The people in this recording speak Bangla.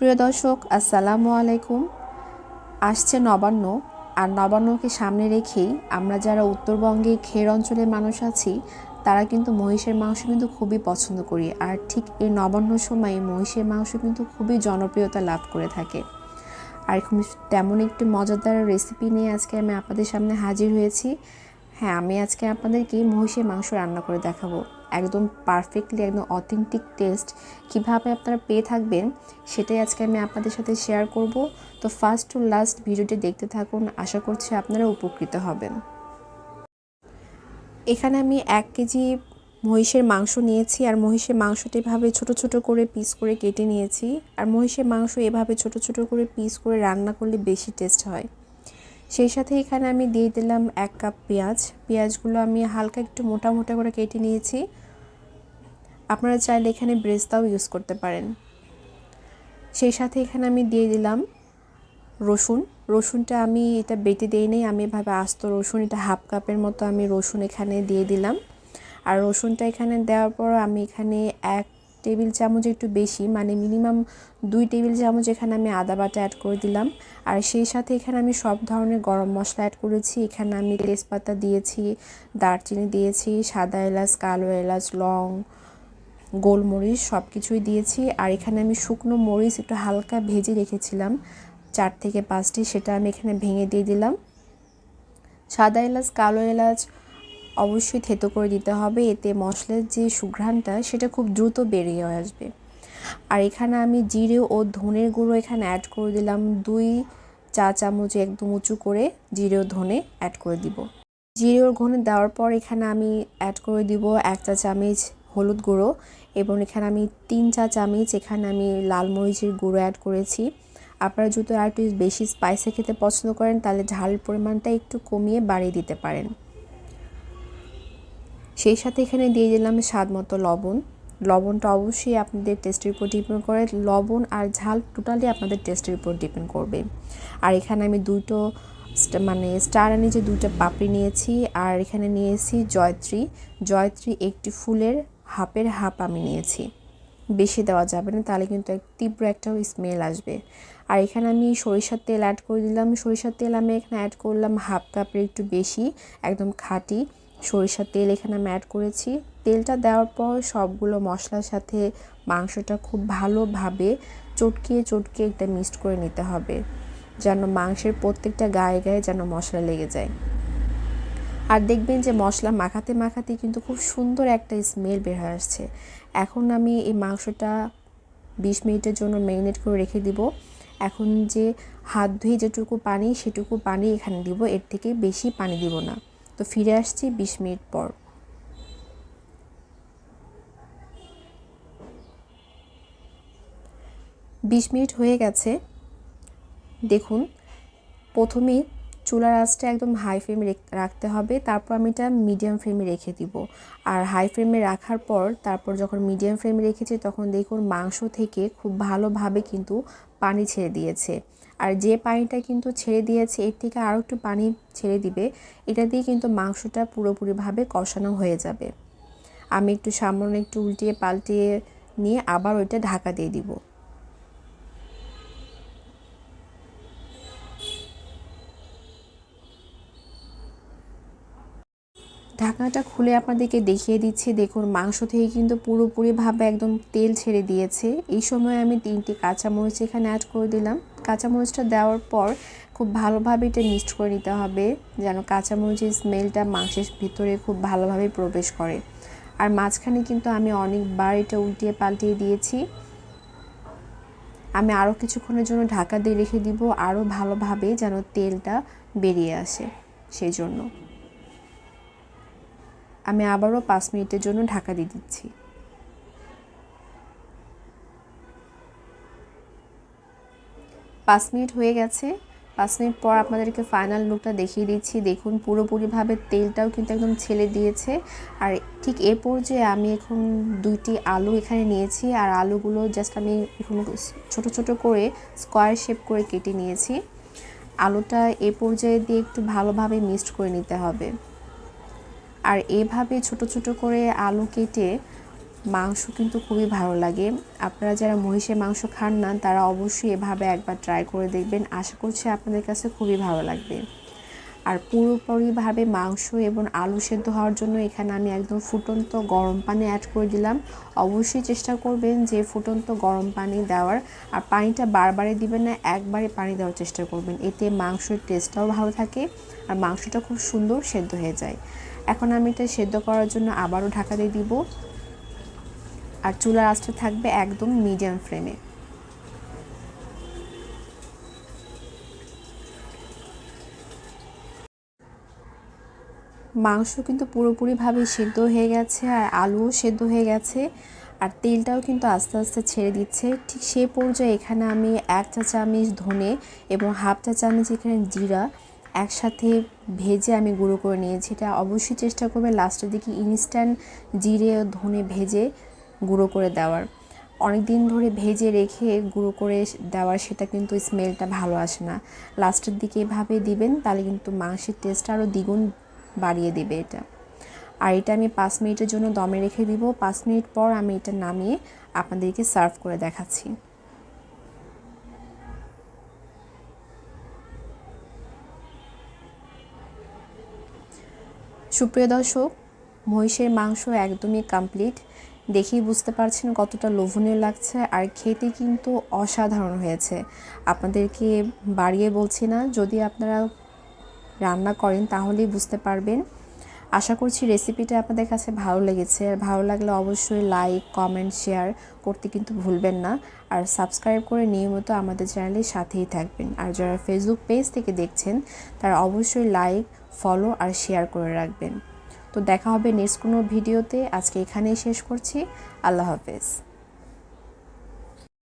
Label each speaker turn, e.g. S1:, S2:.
S1: প্রিয় দর্শক, আসসালামু আলাইকুম। আসছে নবান্ন, আর নবান্নকে সামনে রেখেই আমরা যারা উত্তরবঙ্গে খের অঞ্চলের মানুষ আছি, তারা কিন্তু মহিষের মাংস কিন্তু খুবই পছন্দ করি। আর ঠিক এই নবান্ন সময়ে মহিষের মাংস কিন্তু খুবই জনপ্রিয়তা লাভ করে থাকে। আর এখন তেমন একটি মজাদার রেসিপি নিয়ে আজকে আমি আপনাদের সামনে হাজির হয়েছি। হ্যাঁ আমি আজকে আপনাদেরকে মহিষের মাংস রান্না করে দেখাবো। একদম পারফেক্টলি একদম অথেন্টিক টেস্ট কীভাবে আপনারা পেয়ে থাকবেন, সেটাই আজকে আমি আপনাদের সাথে শেয়ার করব। তো ফার্স্ট টু লাস্ট ভিডিওটি দেখতে থাকুন, আশা করছি আপনারা উপকৃত হবেন। এখানে আমি এক কেজি মহিষের মাংস নিয়েছি, আর মহিষের মাংসটা এভাবে ছোট ছোট করে পিস করে কেটে নিয়েছি, আর মহিষের মাংস এভাবে ছোট ছোট করে পিস করে রান্না করলে বেশি টেস্ট হয়। সেই সাথে এখানে আমি দিয়ে দিলাম এক কাপ পেঁয়াজ। পেঁয়াজগুলো আমি হালকা একটু মোটা মোটা করে কেটে নিয়েছি। আপনারা চাইলে এখানে ব্রেস্তাও ইউজ করতে পারেন। সেই সাথে এখানে আমি দিয়ে দিলাম রসুন। রসুনটা আমি এটা বেটে দিই নেই, আমি এভাবে আস্ত রসুন, এটা হাফ কাপের মতো আমি রসুন এখানে দিয়ে দিলাম। আর রসুনটা এখানে দেওয়ার পর আমি এখানে এক টেবিল চামচ একটু বেশি মানে মিনিমাম দুই টেবিল চামচ এখানে আমি আদা বাটা অ্যাড করে দিলাম। আর সেই সাথে এখানে আমি সব ধরনের গরম মশলা অ্যাড করেছি। এখানে আমি তেজপাতা দিয়েছি, দারচিনি দিয়েছি, সাদা এলাচ, কালো এলাচ, লং, গোলমরিচ সব কিছুই দিয়েছি। আর এখানে আমি শুকনো মরিচ একটু হালকা ভেজে রেখেছিলাম, চার থেকে পাঁচটি, সেটা আমি এখানে ভেঙে দিয়ে দিলাম। সাদা এলাচ, কালো এলাচ অবশ্যই থেতো করে দিতে হবে। এতে মশলার যে সুঘ্রাণটা, সেটা খুব দ্রুত বেরিয়ে আসবে। আর এখানে আমি জিরে ও ধনের গুঁড়ো এখানে অ্যাড করে দিলাম। দুই চা চামচ একদম উঁচু করে জিরে ও ধনে অ্যাড করে দিব। জিরে ও ঘনে দেওয়ার পর এখানে আমি অ্যাড করে দিব এক চা চামচ হলুদ গুঁড়ো এবং এখানে আমি তিন চা চামচ এখানে আমি লাল মরিচের গুঁড়ো অ্যাড করেছি। আপনারা যদি আর একটু বেশি স্পাইসে খেতে পছন্দ করেন, তাহলে ঝালের পরিমাণটা একটু কমিয়ে বাড়িয়ে দিতে পারেন। সেই সাথে এখানে দিয়ে দিলাম স্বাদ মতো লবণ। লবণটা অবশ্যই আপনাদের টেস্টের উপর ডিপেন্ড করে। লবণ আর ঝাল টোটালি আপনাদের টেস্টের উপর ডিপেন্ড করবে। আর এখানে আমি দুটো মানে স্টার আনি যে দুটো পাপড়ি নিয়েছি, আর এখানে নিয়েছি জয়ত্রী। জয়ত্রী একটি ফুলের হাফের হাফ আমি নিয়েছি। বেশি দেওয়া যাবে না, তাহলে কিন্তু তীব্র একটা স্মেল আসবে। আর এখানে আমি সরিষার তেল অ্যাড করে দিলাম। সরিষার তেল আমি এখানে অ্যাড করলাম হাফ কাপের একটু বেশি, একদম খাঁটি সরিষার তেল এখানে আমি অ্যাড করেছি। তেলটা দেওয়ার পর সবগুলো মশলার সাথে মাংসটা খুব ভালোভাবে চটকিয়ে চটকিয়ে একটা মিক্সড করে নিতে হবে, যেন মাংসের প্রত্যেকটা গায়ে গায়ে যেন মশলা লেগে যায়। আর দেখবেন যে মশলা মাখাতে মাখাতে কিন্তু খুব সুন্দর একটা স্মেল বের হয়ে আসছে। এখন আমি এই মাংসটা বিশ মিনিটের জন্য ম্যারিনেট করে রেখে দিব। এখন যে হাত ধুয়ে যেটুকু পানি, সেটুকু পানি এখানে দিব, এর থেকে বেশি পানি দিব না। তো ফিরে আসছি বিশ মিনিট পর। বিশ মিনিট হয়ে গেছে। দেখুন, প্রথমে চুলার আঁচটা একদম হাই ফ্লেমে রাখতে হবে। তারপর আমি এটা মিডিয়াম ফ্লেমে রেখে দিব। আর হাই ফ্লেমে রাখার পর, তারপর যখন মিডিয়াম ফ্লেমে রেখেছি, তখন দেখুন মাংস থেকে খুব ভালোভাবে কিন্তু পানি ছেড়ে দিয়েছে। আর যে পানিটা কিন্তু ছেড়ে দিয়েছে, এর থেকে আরও একটু পানি ছেড়ে দিবে, এটা দিয়ে কিন্তু মাংসটা পুরোপুরিভাবে কষানো হয়ে যাবে। আমি একটু সামান্য একটু উল্টিয়ে পাল্টিয়ে নিয়ে আবার ওইটা ঢাকা দিয়ে দিব। ঢাকনাটা খুলে আপনাদেরকে দেখিয়ে দিচ্ছি। দেখুন, মাংস থেকে কিন্তু পুরোপুরিভাবে একদম তেল ছেড়ে দিয়েছে। এই সময় আমি তিনটি কাঁচামরিচ এখানে অ্যাড করে দিলাম। কাঁচামরিচটা দেওয়ার পর খুব ভালোভাবে এটা মিক্সড করে নিতে হবে, যেন কাঁচামরিচের স্মেলটা মাংসের ভিতরে খুব ভালোভাবে প্রবেশ করে। আর মাঝখানে কিন্তু আমি অনেকবার এটা উল্টিয়ে পাল্টিয়ে দিয়েছি। আমি আরও কিছুক্ষণের জন্য ঢাকা দিয়ে রেখে দিব, আরও ভালোভাবে যেন তেলটা বেরিয়ে আসে, সেই জন্য। আমি আবারও পাঁচ মিনিটের জন্য ঢাকা দিয়ে দিচ্ছি। পাঁচ মিনিট হয়ে গেছে। পাঁচ মিনিট পর আপনাদেরকে ফাইনাল লুকটা দেখিয়ে দিচ্ছি। দেখুন, পুরোপুরিভাবে তেলটাও কিন্তু একদম ছেলে দিয়েছে। আর ঠিক এ পর্যায়ে আমি এখন দুইটি আলু এখানে নিয়েছি। আর আলুগুলো জাস্ট আমি এখন ছোট ছোট করে স্কোয়ার শেপ করে কেটে নিয়েছি। আলুটা এ পর্যায়ে দিয়ে একটু ভালোভাবে মিক্সড করে নিতে হবে। আর এভাবে ছোট ছোট করে আলু কেটে মাংস কিন্তু খুবই ভালো লাগে। আপনারা যারা মহিষের মাংস খান না, তারা অবশ্যই এভাবে একবার ট্রাই করে দেখবেন। আশা করছি আপনাদের কাছে খুবই ভালো লাগবে। আর পুরোপুরিভাবে মাংস এবং আলু সেদ্ধ হওয়ার জন্য এখানে আমি একদম ফুটন্ত গরম পানি অ্যাড করে দিলাম। অবশ্যই চেষ্টা করবেন যে ফুটন্ত গরম পানি দেওয়ার। আর পানিটা বারবারে দিবেন না একবারে পানি দেওয়ার চেষ্টা করবেন। এতে মাংসের টেস্টটাও ভালো থাকে আর মাংসটা খুব সুন্দর সেদ্ধ হয়ে যায়। এখন আমি এটা সেদ্ধ করার জন্য আবারও ঢাকা দিয়ে দিব। আর চুলার আঁচটা থাকবে একদম মিডিয়াম ফ্লেমে মাংস কিন্তু পুরোপুরিভাবে সেদ্ধ হয়ে গেছে আর আলুও সেদ্ধ হয়ে গেছে। আর তেলটাও কিন্তু আস্তে আস্তে ছেড়ে দিচ্ছে। ঠিক সেই পর্যায়ে এখানে আমি এক চা চামচ ধনে এবং হাফ চা চামচ এখানে জিরা একসাথে ভেজে আমি গুঁড়ো করে নিয়েছি। এটা অবশ্যই চেষ্টা করবে লাস্টের দিকে ইনস্ট্যান্ট জিরে ও ধনে ভেজে গুঁড়ো করে দেওয়ার। অনেক দিন ধরে ভেজে রেখে গুঁড়ো করে দেওয়ার সেটা কিন্তু স্মেলটা ভালো আসে না। লাস্টের দিকে এভাবে দিবেন, তাহলে কিন্তু মাংসের টেস্টটা আরও দ্বিগুণ বাড়িয়ে দেবে এটা। আর এটা আমি পাঁচ মিনিটের জন্য দমে রেখে দিব। পাঁচ মিনিট পর আমি এটা নামিয়ে আপনাদেরকে সার্ভ করে দেখাচ্ছি। সুপ্রিয় দর্শক, মহিষের মাংস একদমই কমপ্লিট দেখেই বুঝতে পারছেন কতটা লোভনীয় লাগছে আর খেতে কিন্তু অসাধারণ হয়েছে। আপনাদেরকে বাড়িয়ে বলছি না, যদি আপনারা রান্না করেন তাহলেই বুঝতে পারবেন। আশা করছি রেসিপিটা আপনাদের কাছে ভালো লেগেছে। আর ভালো লাগলে অবশ্যই লাইক কমেন্ট শেয়ার করতে কিন্তু ভুলবেন না। আর সাবস্ক্রাইব করে নিয়মিত আমাদের চ্যানেলের সাথেই থাকবেন। আর যারা ফেসবুক পেজ থেকে দেখছেন, তারা অবশ্যই লাইক ফলো আর শেয়ার করে রাখবেন। তো দেখা হবে নেক্সট কোনো ভিডিওতে আজকে এখানেই শেষ করছি। আল্লাহ হাফেজ।